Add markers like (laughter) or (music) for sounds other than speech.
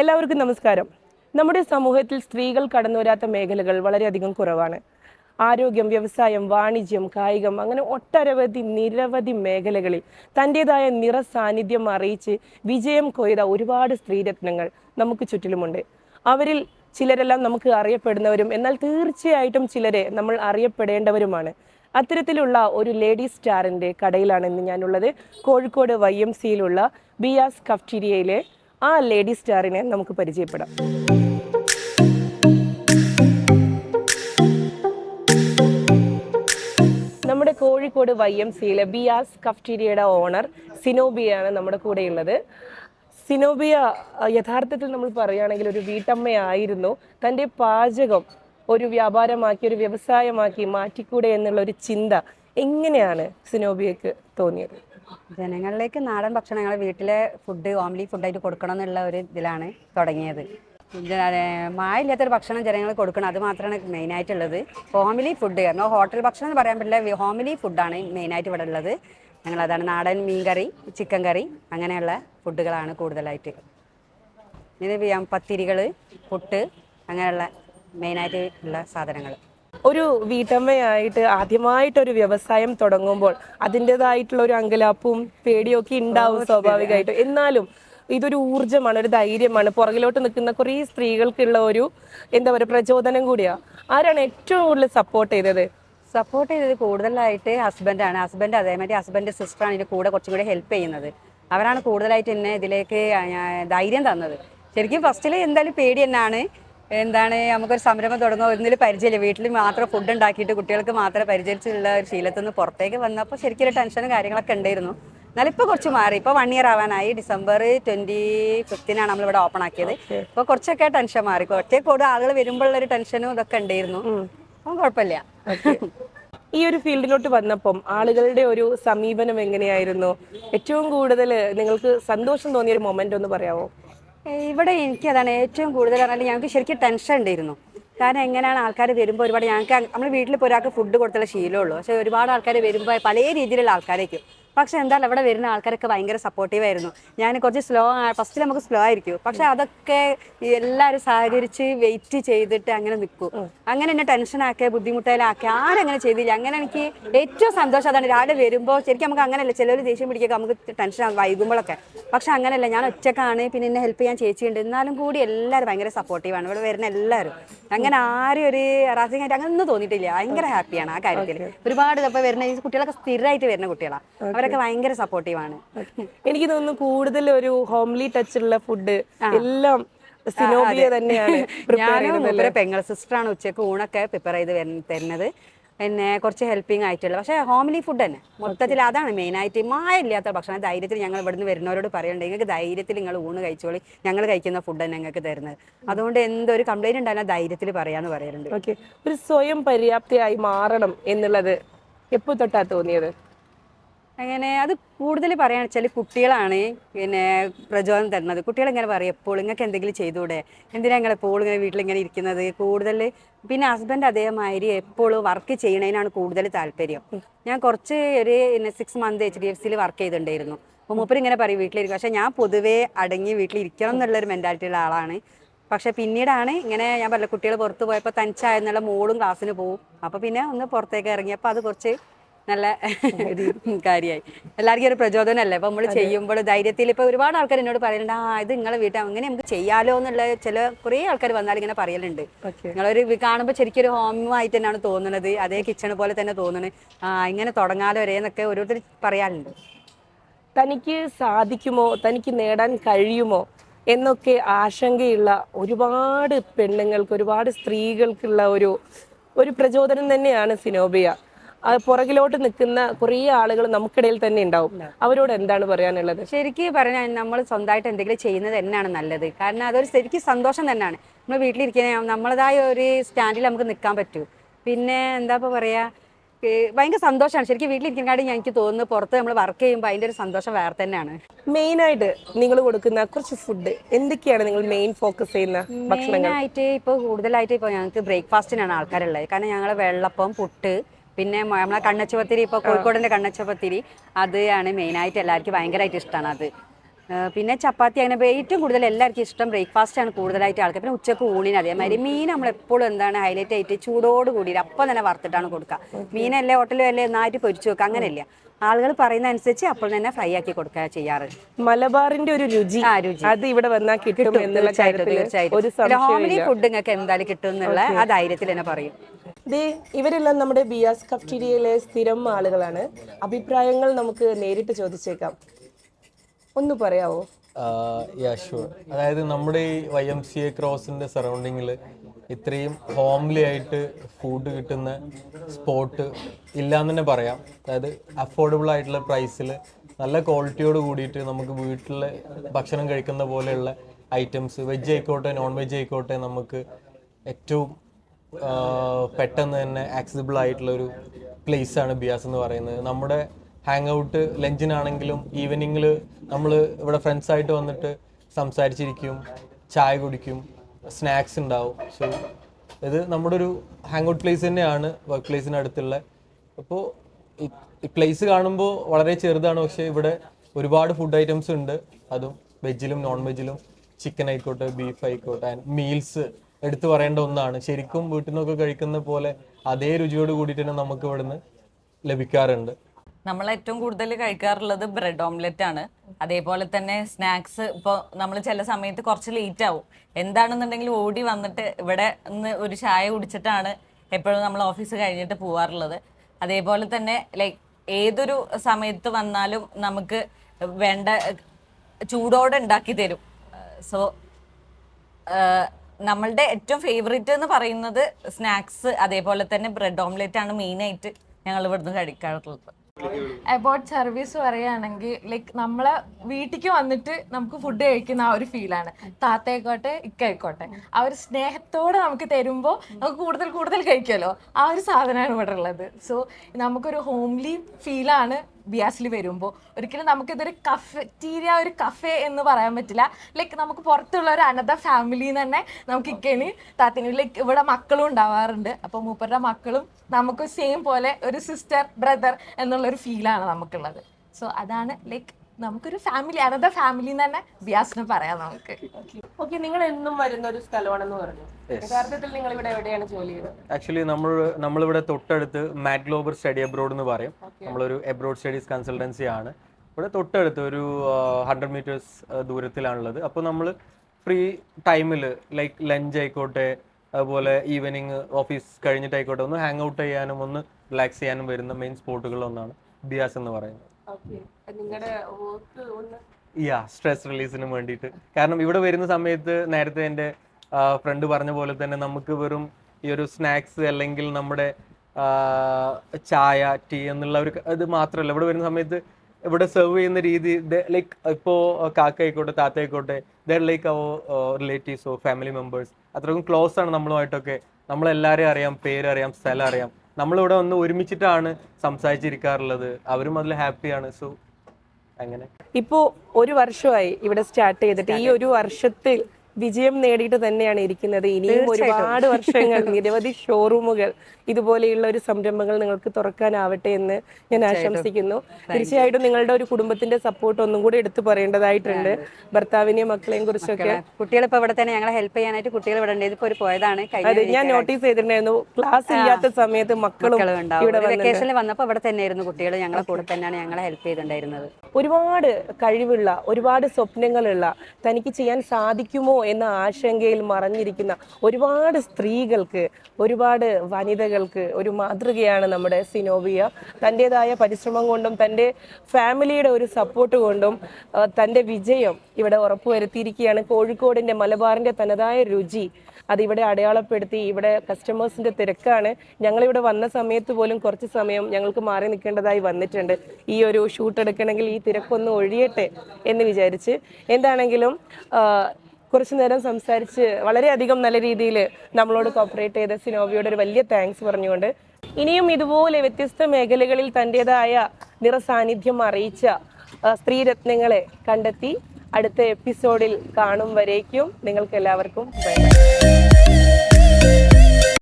എല്ലാവർക്കും നമസ്കാരം. നമ്മുടെ സമൂഹത്തിൽ സ്ത്രീകൾ കടന്നുവരാത്ത മേഖലകൾ വളരെയധികം കുറവാണ്. ആരോഗ്യം വ്യവസായം വാണിജ്യം കായികം അങ്ങനെ ഒട്ടനവധി നിരവധി മേഖലകളിൽ തന്റെതായ നിറ സാന്നിധ്യം അറിയിച്ച് വിജയം കൊയ്ത ഒരുപാട് സ്ത്രീരത്നങ്ങൾ നമുക്ക് ചുറ്റിലുമുണ്ട്. അവരിൽ ചിലരെല്ലാം നമുക്ക് അറിയപ്പെടുന്നവരും എന്നാൽ തീർച്ചയായിട്ടും ചിലരെ നമ്മൾ അറിയപ്പെടേണ്ടവരുമാണ്. അത്തരത്തിലുള്ള ഒരു ലേഡീസ് സ്റ്റാറിന്റെ കടയിലാണ് ഇന്ന് ഞാനുള്ളത്. കോഴിക്കോട് വൈ എം സിയിലുള്ള ബിയാസ് കഫ്റ്റീരിയയിലെ ആ ലേഡി സ്റ്റാറിനെ നമുക്ക് പരിചയപ്പെടാം. നമ്മുടെ കോഴിക്കോട് വൈ എം സിയിലെ ബിയാസ് കഫ്റ്റീരിയയുടെ ഓണർ സിനോബിയാണ് നമ്മുടെ കൂടെയുള്ളത്. സിനോബിയ യഥാർത്ഥത്തിൽ നമ്മൾ പറയുകയാണെങ്കിൽ ഒരു വീട്ടമ്മയായിരുന്നു. തന്റെ പാചകം ഒരു വ്യാപാരമാക്കി ഒരു വ്യവസായമാക്കി മാറ്റിക്കൂടെ എന്നുള്ള ഒരു ചിന്ത എങ്ങനെയാണ് സിനോബിയക്ക് തോന്നിയത്? ജനങ്ങളിലേക്ക് നാടൻ ഭക്ഷണങ്ങൾ വീട്ടിലെ ഫുഡ് ഹോംലി ഫുഡായിട്ട് കൊടുക്കണം എന്നുള്ള ഒരു ഇതിലാണ് തുടങ്ങിയത്. മായില്ലാത്തൊരു ഭക്ഷണം ജനങ്ങൾ കൊടുക്കണം അത് മാത്രമാണ് മെയിനായിട്ടുള്ളത് ഹോംലി ഫുഡ് കാരണം ഹോട്ടൽ ഭക്ഷണം എന്ന് പറയാൻ പറ്റില്ല ഹോംലി ഫുഡാണ് മെയിനായിട്ട് ഇവിടെ ഉള്ളത്. ഞങ്ങൾ അതാണ് നാടൻ മീൻ കറി ചിക്കൻ കറി അങ്ങനെയുള്ള ഫുഡുകളാണ് കൂടുതലായിട്ട്. ഇത് പത്തിരികൾ പുട്ട് അങ്ങനെയുള്ള മെയിനായിട്ട് ഉള്ള സാധനങ്ങൾ ഒരു വീട്ടമ്മയായിട്ട് ആദ്യമായിട്ടൊരു വ്യവസായം തുടങ്ങുമ്പോൾ അതിന്റെതായിട്ടുള്ള ഒരു അങ്കലാപ്പും പേടിയൊക്കെ ഉണ്ടാവും സ്വാഭാവികമായിട്ടും. എന്നാലും ഇതൊരു ഊർജമാണ് ഒരു ധൈര്യമാണ്. പുറകിലോട്ട് നിൽക്കുന്ന കുറേ സ്ത്രീകൾക്കുള്ള ഒരു എന്താ പറയുക പ്രചോദനം കൂടിയാ. ആരാണ് ഏറ്റവും കൂടുതൽ സപ്പോർട്ട് ചെയ്തത്? സപ്പോർട്ട് ചെയ്തത് കൂടുതലായിട്ട് ഹസ്ബൻഡാണ് ഹസ്ബൻഡ് അതേമാതിരി ഹസ്ബൻഡ് സിസ്റ്ററാണ് ഇതിന്റെ കൂടെ കുറച്ചും കൂടി ഹെൽപ്പ് ചെയ്യുന്നത്. അവരാണ് കൂടുതലായിട്ട് എന്നെ ഇതിലേക്ക് ധൈര്യം തന്നത്. ശരിക്കും ഫസ്റ്റിൽ എന്തായാലും പേടി തന്നെയാണ്. എന്താണ് നമുക്കൊരു സംരംഭം തുടങ്ങുക ഒന്നിൽ പരിചയമില്ല. വീട്ടിൽ മാത്രം ഫുഡ് ഉണ്ടാക്കിയിട്ട് കുട്ടികൾക്ക് മാത്രം പരിചയിച്ചുള്ള ഒരു ശീലത്തിൽ നിന്ന് പുറത്തേക്ക് വന്നപ്പോൾ ശരിക്കും ഒരു ടെൻഷനും കാര്യങ്ങളൊക്കെ ഉണ്ടായിരുന്നു. എന്നാലും ഇപ്പോൾ കുറച്ച് മാറി. ഇപ്പോൾ വൺ ഇയർ ആവാനായി. ഡിസംബർ ട്വന്റി ഫിഫ്റ്റീനാണ് നമ്മളിവിടെ ഓപ്പൺ ആക്കിയത്. ഇപ്പോൾ കുറച്ചൊക്കെ ടെൻഷൻ മാറി. കുറച്ചേ ഒറ്റയ്ക്ക് കൂടുതൽ ആളുകൾ വരുമ്പോഴുള്ള ഒരു ടെൻഷനും ഇതൊക്കെ ഉണ്ടായിരുന്നു. അപ്പം കുഴപ്പമില്ല. ഈ ഒരു ഫീൽഡിലോട്ട് വന്നപ്പം ആളുകളുടെ ഒരു സമീപനം എങ്ങനെയായിരുന്നു? ഏറ്റവും കൂടുതൽ നിങ്ങൾക്ക് സന്തോഷം തോന്നിയ ഒരു മൊമെന്റ് ഒന്ന് പറയാമോ? ഇവിടെ എനിക്ക് അതാണ് ഏറ്റവും കൂടുതൽ പറഞ്ഞാൽ ഞങ്ങൾക്ക് ശരിക്കും ടെൻഷൻ ഉണ്ടായിരുന്നു. കാരണം എങ്ങനെയാണ് ആൾക്കാർ വരുമ്പോൾ ഒരുപാട് ഞങ്ങൾക്ക് നമ്മൾ വീട്ടിൽ ഇപ്പോൾ ഒരാൾക്ക് ഫുഡ് കൊടുത്തുള്ള ശീലമുള്ളൂ പക്ഷേ ഒരുപാട് ആൾക്കാർ വരുമ്പോൾ പല രീതിയിലുള്ള ആൾക്കാരേക്കും പക്ഷെ എന്തായാലും അവിടെ വരുന്ന ആൾക്കാരൊക്കെ ഭയങ്കര സപ്പോർട്ടീവ് ആയിരുന്നു. ഞാൻ കുറച്ച് സ്ലോ ഫസ്റ്റ് നമുക്ക് സ്ലോ ആയിരിക്കും. പക്ഷെ അതൊക്കെ എല്ലാവരും സഹകരിച്ച് വെയിറ്റ് ചെയ്തിട്ട് അങ്ങനെ നിൽക്കും. അങ്ങനെ എന്നെ ടെൻഷനാക്കി ബുദ്ധിമുട്ടിലാക്കി ആരങ്ങനെ ചെയ്തില്ല. അങ്ങനെ എനിക്ക് ഏറ്റവും സന്തോഷം അതാണ്. രാവിലെ വരുമ്പോൾ ശരിക്കും നമുക്ക് അങ്ങനെയല്ല. ചിലർ ദേഷ്യം പിടിക്കുക നമുക്ക് ടെൻഷൻ വൈകുമ്പോഴൊക്കെ. പക്ഷെ അങ്ങനെയല്ല. ഞാൻ ഒറ്റക്കാണ്. പിന്നെ എന്നെ ഹെൽപ്പ് ചെയ്യാൻ ചേച്ചിയുണ്ട്. എന്നാലും കൂടി എല്ലാവരും ഭയങ്കര സപ്പോർട്ടീവാണ് ഇവിടെ വരുന്ന എല്ലാവരും. അങ്ങനെ ആരും ഒരു റാസിംഗ് ആയിട്ട് അങ്ങനെ ഒന്നും തോന്നിയിട്ടില്ല. ഭയങ്കര ഹാപ്പിയാണ് ആ കാര്യത്തിൽ ഒരുപാട് ഇപ്പോൾ വരുന്ന ഈ കുട്ടികളൊക്കെ സ്ഥിരമായിട്ട് വരുന്ന കുട്ടികളാണ് അവരൊക്കെ ഭയങ്കര സപ്പോർട്ടീവാണ് എനിക്ക് തോന്നുന്നു കൂടുതൽ ഒരു ഹോംലി ടച്ച് ഉള്ള ഫുഡ് എല്ലാം സിനോബിയ തന്നെയാണ് ഞാനും പെങ്ങൾ സിസ്റ്ററാണ് ഉച്ചയ്ക്ക് ഊണൊക്കെ പ്രിപ്പയർ ചെയ്ത് തരുന്നത്. പിന്നെ കുറച്ച് ഹെൽപ്പിംഗ് ആയിട്ടുള്ള പക്ഷേ ഹോംലി ഫുഡ് തന്നെ. മൊത്തത്തിൽ അതാണ് മെയിനായിട്ട് മായമില്ലാത്ത ഭക്ഷണം ധൈര്യത്തിൽ ഞങ്ങൾ ഇവിടുന്ന് വരുന്നവരോട് പറയുന്നുണ്ട് നിങ്ങൾക്ക് ധൈര്യത്തിൽ നിങ്ങൾ ഊണ് കഴിച്ചോളി ഞങ്ങൾ കഴിക്കുന്ന ഫുഡ് തന്നെ ഞങ്ങൾക്ക് തരുന്നത്. അതുകൊണ്ട് എന്തൊരു കംപ്ലൈന്റ് ഉണ്ടായാലും ധൈര്യത്തിൽ പറയാന്ന് പറയുന്നുണ്ട് ഓക്കെ ഒരു സ്വയം പര്യാപ്തയായി മാറണം എന്നുള്ളത് എപ്പോ തൊട്ടാ തോന്നിയത്? അങ്ങനെ അത് കൂടുതൽ പറയുകയാണ് വെച്ചാൽ കുട്ടികളാണ് പിന്നെ പ്രചോദനം തരുന്നത്. കുട്ടികളിങ്ങനെ പറയും എപ്പോൾ നിങ്ങൾക്ക് എന്തെങ്കിലും ചെയ്തുകൂടെ എന്തിനാ നിങ്ങൾ എപ്പോഴും ഇങ്ങനെ വീട്ടിലിങ്ങനെ ഇരിക്കുന്നത്? കൂടുതൽ പിന്നെ ഹസ്ബൻഡ് അതേമാതിരി എപ്പോഴും വർക്ക് ചെയ്യണതിനാണ് കൂടുതൽ താല്പര്യം. ഞാൻ കുറച്ച് ഒരു six month H D F സിയിൽ വർക്ക് ചെയ്തിട്ടുണ്ടായിരുന്നു അപ്പോൾ മൂപ്പർ ഇങ്ങനെ പറയും വീട്ടിലിരിക്കും. പക്ഷേ ഞാൻ പൊതുവേ അടങ്ങി വീട്ടിലിരിക്കണം എന്നുള്ളൊരു മെന്റാലിറ്റി ഉള്ള ആളാണ്. പക്ഷെ പിന്നീടാണ് ഇങ്ങനെ ഞാൻ പറഞ്ഞ കുട്ടികൾ പുറത്ത് പോയപ്പോൾ തനിച്ചായെന്നുള്ള മോളും ക്ലാസ്സിന് പോവും. അപ്പോൾ പിന്നെ ഒന്ന് പുറത്തേക്ക് ഇറങ്ങിയപ്പോൾ അത് കുറച്ച് നല്ല കാര്യമായി എല്ലാവർക്കും ഒരു പ്രചോദനമല്ലേ? അപ്പോൾ നമ്മൾ ചെയ്യുമ്പോൾ ധൈര്യത്തിൽ ഇപ്പോൾ ഒരുപാട് ആൾക്കാർ എന്നോട് പറയുന്നുണ്ട് ആ ഇത് നിങ്ങളെ വീട്ടിൽ അങ്ങനെ നമുക്ക് ചെയ്യാലോ എന്നുള്ള ചില കുറേ ആൾക്കാർ വന്നാൽ ഇങ്ങനെ പറയലുണ്ട്. നിങ്ങളൊരു കാണുമ്പോൾ ശരിക്കും ഒരു ഹോമായിട്ട് തന്നെയാണ് തോന്നുന്നത് അതേ കിച്ചൺ പോലെ തന്നെ തോന്നുന്നത് ആ ഇങ്ങനെ തുടങ്ങാലോ ഒരേന്നൊക്കെ എന്നൊക്കെ ഓരോരുത്തർ പറയാറുണ്ട്. തനിക്ക് സാധിക്കുമോ? തനിക്ക് നേടാൻ കഴിയുമോ? എന്നൊക്കെ ആശങ്കയുള്ള ഒരുപാട് പെണ്ണുങ്ങൾക്ക് ഒരുപാട് സ്ത്രീകൾക്കുള്ള ഒരു ഒരു പ്രചോദനം തന്നെയാണ് സിനോബിയ. പുറകിലോട്ട് നിൽക്കുന്ന കുറേ ആളുകൾ നമുക്കിടയിൽ തന്നെ ഉണ്ടാവും. അവരോട് എന്താണ് പറയാനുള്ളത്? ശരിക്കും പറഞ്ഞാൽ നമ്മൾ സ്വന്തമായിട്ട് എന്തെങ്കിലും ചെയ്യുന്നത് തന്നെയാണ് നല്ലത്. കാരണം അതൊരു ശരിക്കും സന്തോഷം തന്നെയാണ്. നമ്മൾ വീട്ടിലിരിക്കുന്ന നമ്മളതായ ഒരു സ്റ്റാൻഡിൽ നമുക്ക് നിൽക്കാൻ പറ്റൂ. പിന്നെ എന്താ ഇപ്പോൾ പറയുക ഭയങ്കര സന്തോഷമാണ്. ശരിക്കും വീട്ടിലിരിക്കുന്നതിനാടി എനിക്ക് തോന്നുന്നു പുറത്ത് നമ്മൾ വർക്ക് ചെയ്യുമ്പോൾ അതിന്റെ ഒരു സന്തോഷം വേറെ തന്നെയാണ്. മെയിനായിട്ട് നിങ്ങൾ കൊടുക്കുന്ന കുറച്ച് ഫുഡ് എന്തൊക്കെയാണ് നിങ്ങൾ മെയിൻ ഫോക്കസ് ചെയ്യുന്ന ഭക്ഷണങ്ങൾ? മെയിനായിട്ട് ഇപ്പോൾ കൂടുതലായിട്ട് ഇപ്പോൾ ഞങ്ങൾക്ക് ബ്രേക്ക്ഫാസ്റ്റിനാണ് ആൾക്കാരുള്ളത്. കാരണം ഞങ്ങൾ വെള്ളപ്പം പുട്ട് പിന്നെ നമ്മളെ കണ്ണച്ചുപത്തിരി ഇപ്പോൾ കോഴിക്കോടിന്റെ കണ്ണച്ചുപത്തിരി അതാണ് ആണ് മെയിനായിട്ട് എല്ലാവർക്കും ഭയങ്കരമായിട്ട് ഇഷ്ടമാണ് അത്. പിന്നെ ചപ്പാത്തി അങ്ങനെ ഏറ്റവും കൂടുതൽ എല്ലാവർക്കും ഇഷ്ടം ബ്രേക്ക്ഫാസ്റ്റ് ആണ് കൂടുതലായിട്ട് ആൾക്കാർ പിന്നെ ഉച്ചയ്ക്ക് ഊണിന് അതേമാതിരി മീൻ നമ്മൾ എപ്പോഴും എന്താണ് ഹൈലൈറ്റ് ആയിട്ട് ചൂടോട് കൂടി അപ്പം തന്നെ വറുത്തിട്ടാണ് കൊടുക്കുക മീനല്ലേ ഹോട്ടലും അല്ലേ നന്നായിട്ട് പൊരിച്ചു വെക്കുക അങ്ങനെയല്ല. ആളുകൾ പറയുന്ന അനുസരിച്ച് അപ്പോൾ തന്നെ ഫ്രൈ ആക്കി കൊടുക്കുക ചെയ്യാറ്. മലബാറിന്റെ ഒരു രുചി ആ, രുചി. അത് ഇവിടെ വന്നാൽ കിട്ടും എന്നുള്ള തീർച്ചയായിട്ടും തീർച്ചയായിട്ടും. ഫുഡ് നിങ്ങൾക്ക് എന്തായാലും കിട്ടും എന്നുള്ള ആ ധൈര്യത്തിൽ തന്നെ പറയും. ദേ ഇവരെല്ലാം നമ്മുടെ ബിയാസ് കഫ്റ്റീരിയയിലെ സ്ഥിരം ആളുകളാണ്. അഭിപ്രായങ്ങൾ നമുക്ക് നേരിട്ട് ചോദിച്ചേക്കാം. ഒന്ന് പറയാവോ? അതായത് നമ്മുടെ ഈ വൈ എം സി എ ക്രോസിന്റെ സറൗണ്ടിങ്ങിൽ ഇത്രയും ഹോംലി ആയിട്ട് ഫുഡ് കിട്ടുന്ന സ്പോട്ട് ഇല്ലാന്ന് തന്നെ പറയാം. അതായത് അഫോർഡബിൾ ആയിട്ടുള്ള പ്രൈസിൽ നല്ല ക്വാളിറ്റിയോട് കൂടിയിട്ട് നമുക്ക് വീട്ടിൽ ഭക്ഷണം കഴിക്കുന്ന പോലെയുള്ള ഐറ്റംസ് വെജ് ആയിക്കോട്ടെ നോൺ വെജ് ആയിക്കോട്ടെ നമുക്ക് ഏറ്റവും പെട്ടെന്ന് തന്നെ ആക്സസിബിൾ ആയിട്ടുള്ള ഒരു പ്ലേസ് ആണ് ബിയാസ് എന്ന് പറയുന്നത്. നമ്മുടെ ഹാങ് ഔട്ട് ലഞ്ചിനാണെങ്കിലും ഈവനിങ്ങിൽ നമ്മൾ ഇവിടെ ഫ്രണ്ട്സ് ആയിട്ട് വന്നിട്ട് സംസാരിച്ചിരിക്കും ചായ കുടിക്കും സ്നാക്സ് ഉണ്ടാവും. സോ ഇത് നമ്മുടെ ഒരു ഹാങ് ഔട്ട് പ്ലേസ് തന്നെയാണ് വർക്ക് പ്ലേസിന് അടുത്തുള്ള. അപ്പോൾ ഈ പ്ലേസ് കാണുമ്പോൾ വളരെ ചെറുതാണ്. പക്ഷേ ഇവിടെ ഒരുപാട് ഫുഡ് ഐറ്റംസ് ഉണ്ട്. അതും വെജിലും നോൺ വെജിലും ചിക്കൻ ആയിക്കോട്ടെ ബീഫ് ആയിക്കോട്ടെ ആൻഡ് മീൽസ് എടുത്തു പറയേണ്ട ഒന്നാണ്. ശരിക്കും വീട്ടിൽ നിന്നൊക്കെ കഴിക്കുന്ന പോലെ അതേ രുചിയോട് കൂടിയിട്ട് തന്നെ നമുക്ക് ഇവിടുന്ന് ലഭിക്കാറുണ്ട്. നമ്മൾ ഏറ്റവും കൂടുതൽ കഴിക്കാറുള്ളത് ബ്രെഡ് ഓംലെറ്റ് ആണ്. അതേപോലെ തന്നെ സ്നാക്സ് ഇപ്പോൾ നമ്മൾ ചില സമയത്ത് കുറച്ച് ലേറ്റ് ആവും. എന്താണെന്നുണ്ടെങ്കിൽ ഓടി വന്നിട്ട് ഇവിടെ നിന്ന് ഒരു ചായ കുടിച്ചിട്ടാണ് എപ്പോഴും നമ്മൾ ഓഫീസ് കഴിഞ്ഞിട്ട് പോവാറുള്ളത്. അതേപോലെ തന്നെ ലൈക്ക് ഏതൊരു സമയത്ത് വന്നാലും നമുക്ക് വേണ്ട ചൂടോടെ ഉണ്ടാക്കി തരും. സോ നമ്മളുടെ ഏറ്റവും ഫേവറേറ്റ് എന്ന് പറയുന്നത് സ്നാക്സ് അതേപോലെ തന്നെ ബ്രെഡ് ഓംലെറ്റ് ആണ് മെയിൻ മെയിനായിട്ട് ഞങ്ങൾ ഇവിടുന്ന് കഴിക്കാറുള്ളത്. അബൌട്ട് സർവീസ് പറയുകയാണെങ്കിൽ ലൈക്ക് നമ്മളെ വീട്ടിലേക്ക് വന്നിട്ട് നമുക്ക് ഫുഡ് കഴിക്കുന്ന ആ ഒരു ഫീലാണ് താത്തയായിക്കോട്ടെ ഇക്കായിക്കോട്ടെ ആ ഒരു സ്നേഹത്തോടെ നമുക്ക് തരുമ്പോൾ നമുക്ക് കൂടുതൽ കൂടുതൽ കഴിക്കുമല്ലോ ആ ഒരു സാധനമാണ് ഇവിടെ ഉള്ളത്. സോ നമുക്കൊരു ഹോംലി ഫീലാണ് ബിയാസിൽ വരുമ്പോൾ ഒരിക്കലും നമുക്കിതൊരു കഫറ്റീരിയ ഒരു കഫേ എന്ന് പറയാൻ പറ്റില്ല. ലൈക്ക് നമുക്ക് പുറത്തുള്ള ഒരു അനദർ ഫാമിലി തന്നെ നമുക്ക് ഇക്കണി താത്തിന്. ലൈക്ക് ഇവിടെ മക്കളും ഉണ്ടാവാറുണ്ട്. അപ്പോൾ മൂപ്പരുടെ മക്കളും നമുക്ക് സെയിം പോലെ ഒരു സിസ്റ്റർ ബ്രദർ എന്നുള്ളൊരു ഫീലാണ് നമുക്കുള്ളത്. സോ അതാണ് ലൈക്ക് നമുക്കൊരു ഫാമിലി അനദർ ഫാമിലി തന്നെ ബിയാസിനെ പറയാം നമുക്ക്. ഓക്കെ നിങ്ങൾ എന്നും വരുന്ന ഒരു സ്ഥലമാണെന്ന് പറഞ്ഞു. യഥാർത്ഥത്തിൽ നിങ്ങൾ ഇവിടെ എവിടെയാണ് ജോലി ചെയ്യുന്നത് ആക്ച്വലി നമ്മൾ നമ്മളിവിടെ തൊട്ടടുത്ത് മാറ്റ് ഗ്ലോബൽ സ്റ്റഡി അബ്രോഡ് എന്ന് പറയും. നമ്മളൊരു എബ്രോഡ് സ്റ്റഡീസ് കൺസൾട്ടൻസി ആണ്. ഇവിടെ തൊട്ടടുത്ത് ഒരു ഹൺഡ്രഡ് മീറ്റേഴ്സ് ദൂരത്തിലാണുള്ളത്. അപ്പോൾ നമ്മൾ ഫ്രീ ടൈമിൽ ലൈക്ക് ലഞ്ച് ആയിക്കോട്ടെ അതുപോലെ ഈവനിങ് ഓഫീസ് കഴിഞ്ഞിട്ടായിക്കോട്ടെ ഒന്ന് ഹാങ് ഔട്ട് ചെയ്യാനും ഒന്ന് റിലാക്സ് ചെയ്യാനും വരുന്ന മെയിൻ സ്പോട്ടുകളിലൊന്നാണ് ബിയാസ് എന്ന് പറയുന്നത്. ഓക്കെ നിങ്ങളുടെ വർക്ക് ഒന്ന് യാ സ്ട്രെസ് റിലീസിന് വേണ്ടിയിട്ട്. കാരണം ഇവിടെ വരുന്ന സമയത്ത് നേരത്തെ എന്റെ ഫ്രണ്ട് പറഞ്ഞ പോലെ തന്നെ നമുക്ക് വെറും ഈ ഒരു സ്നാക്സ് അല്ലെങ്കിൽ നമ്മുടെ ചായ ടീ എന്നുള്ള ഒരു ഇത് മാത്രമല്ല ഇവിടെ വരുന്ന സമയത്ത് ഇവിടെ സെർവ് ചെയ്യുന്ന രീതി ലൈക്ക് ഇപ്പോൾ കാക്ക ആയിക്കോട്ടെ താത്ത ആയിക്കോട്ടെ they're like our relatives or family members അത്രക്കും ക്ലോസ് ആണ് നമ്മളുമായിട്ടൊക്കെ. നമ്മളെല്ലാവരെയും അറിയാം പേരറിയാം സ്ഥലം അറിയാം. നമ്മളിവിടെ ഒന്ന് ഒരുമിച്ചിട്ടാണ് സംസാരിച്ചിരിക്കാറുള്ളത്. അവരും അതിൽ ഹാപ്പിയാണ് സോ അങ്ങനെ. ഇപ്പോ ഒരു വർഷമായി ഇവിടെ സ്റ്റാർട്ട് ചെയ്തിട്ട് ഈ ഒരു വർഷത്തിൽ വിജയം നേടിയിട്ട് തന്നെയാണ് ഇരിക്കുന്നത്. ഇനിയും ഒരുപാട് വർഷങ്ങൾ (laughs) നിരവധി ഷോറൂമുകൾ ഇതുപോലെയുള്ള ഒരു സംരംഭങ്ങൾ നിങ്ങൾക്ക് തുറക്കാനാവട്ടെ എന്ന് ഞാൻ ആശംസിക്കുന്നു. തീർച്ചയായിട്ടും നിങ്ങളുടെ ഒരു കുടുംബത്തിന്റെ സപ്പോർട്ട് ഒന്നും കൂടി എടുത്തു പറയേണ്ടതായിട്ടുണ്ട്. ഭർത്താവിനെയും മക്കളെയും കുറിച്ചൊക്കെ. കുട്ടികളിപ്പോൾ ഇവിടെ തന്നെ ഞങ്ങളെ ഹെൽപ്പ് ചെയ്യാനായിട്ട് കുട്ടികൾ ഇവിടെ ഉണ്ട്. ഒരു പോയതാണ്. അതെ ഞാൻ നോട്ടീസ് ചെയ്തിട്ടുണ്ടായിരുന്നു. ക്ലാസ് ഇല്ലാത്ത സമയത്ത് മക്കളും ഇവിടെ വെക്കേഷനിൽ വന്നപ്പോൾ ഇവിടെ തന്നെയായിരുന്നു കുട്ടികൾ. ഞങ്ങളെ കൂടെ തന്നെയാണ് ഞങ്ങളെ ഹെൽപ്പ് ചെയ്തിട്ടുണ്ടായിരുന്നത്. ഒരുപാട് കഴിവുള്ള ഒരുപാട് സ്വപ്നങ്ങളുള്ള തനിക്ക് ചെയ്യാൻ സാധിക്കുമോ എന്ന ആശങ്കയിൽ മറഞ്ഞിരിക്കുന്ന ഒരുപാട് സ്ത്രീകൾക്ക് ഒരുപാട് വനിതകൾക്ക് ഒരു മാതൃകയാണ് നമ്മുടെ സിനോവിയ തന്റെതായ പരിശ്രമം കൊണ്ടും തന്റെ ഫാമിലിയുടെ ഒരു സപ്പോർട്ട് കൊണ്ടും തന്റെ വിജയം ഇവിടെ ഉറപ്പുവരുത്തിയിരിക്കുകയാണ്. കോഴിക്കോടിന്റെ മലബാറിന്റെ തനതായ രുചി അതിവിടെ അടയാളപ്പെടുത്തി ഇവിടെ കസ്റ്റമേഴ്സിന്റെ തിരക്കാണ്. ഞങ്ങളിവിടെ വന്ന സമയത്ത് പോലും കുറച്ച് സമയം ഞങ്ങൾക്ക് മാറി നിൽക്കേണ്ടതായി വന്നിട്ടുണ്ട്. ഈ ഒരു ഷൂട്ട് എടുക്കണമെങ്കിൽ ഈ തിരക്കൊന്ന് ഒഴിയട്ടെ എന്ന് വിചാരിച്ച്. എന്താണെങ്കിലും കുറച്ചു നേരം സംസാരിച്ച് വളരെയധികം നല്ല രീതിയിൽ നമ്മളോട് കോപ്പറേറ്റ് ചെയ്ത സിനോവിയോട് ഒരു വലിയ താങ്ക്സ് പറഞ്ഞുകൊണ്ട് ഇനിയും ഇതുപോലെ വ്യത്യസ്ത മേഖലകളിൽ തന്റെതായ നിറസാന്നിധ്യം അറിയിച്ച സ്ത്രീരത്നങ്ങളെ കണ്ടെത്തി അടുത്ത എപ്പിസോഡിൽ കാണും വരേക്കും. നിങ്ങൾക്ക് എല്ലാവർക്കും ബൈ